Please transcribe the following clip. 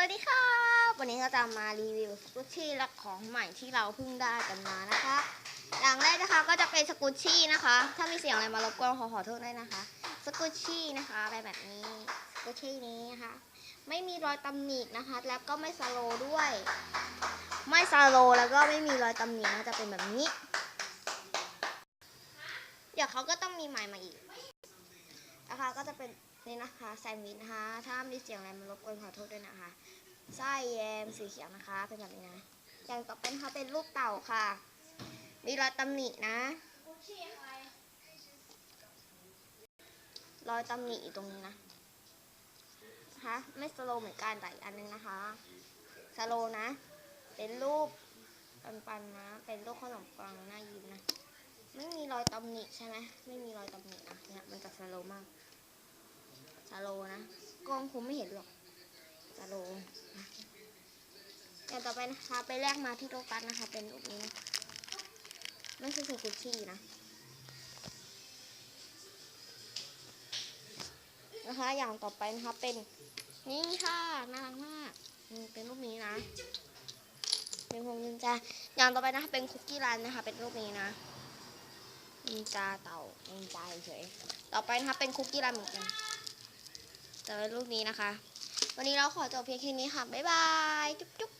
วัสดีค่ะวันนี้เราจะมารีวิวสกุชชี่และของใหม่ที่เราเพิ่งได้กันมานะคะ อย่างแรกนะคะก็จะเป็นสกุชชี่นะคะ ถ้ามีเสียงอะไรมารบกวนขอขอโทษด้วยนะคะ สกุชชี่นะคะอะไรแบบนี้ สกุชชี่นี้นะคะ ไม่มีรอยตำหนินะคะ แล้วก็ไม่สโลด้วย ไม่สโลแล้วก็ไม่มีรอยตำหนินะจะเป็นแบบนี้ เดี๋ยวเขาก็ต้องมีใหม่มาอีกนะคะก็จะเป็น นี่นะคะแซนด์วิชนะคะถ้ามีเสียงอะไรมารบกวนขอโทษด้วยนะคะไส้แยมสีเขียวนะคะ เป็นแบบนี้นะอย่างต่อไปนะคะเป็นรูปเต่าค่ะ มีรอยตำหนินะรอยตำหนิตรงนี้นะนะไม่สโลว์เหมือนกันแต่อีกอันนึงนะคะสโลว์นะ เป็นรูปปันๆนะ เป็นรูปขนมปังหน้ายิ้มนะ ไม่มีรอยตำหนิใช่ไหมไม่มีรอยตำหนินะเนี่ยมันจะสโลว์มากสโลว์นะกล้ องคงไม่เห็นหรอกสโลว์นะอย่างต่อไปนะคะไปแลกมาที่โลตัสนะคะ เป็นรูปนี้นะไม่ใช่สกุชี่นะนะคะ อย่างต่อไปนะคะเป็นนี่ค่ะน่ารักมากเป็นรูปนี้นะ เป็นพวงกุญแจอย่างต่อไปนะคะเป็นคุกกี้รันนะคะ เป็นรูปนี้นะนินจาเต่านินจาเฉยต่อไปนะคะเป็นคุกกี้รันเหมือนกัน แต่เป็นรูปนี้นะคะ วันนี้เราขอจบเพียงแค่นี้ค่ะ บ๊ายบาย จุ๊บ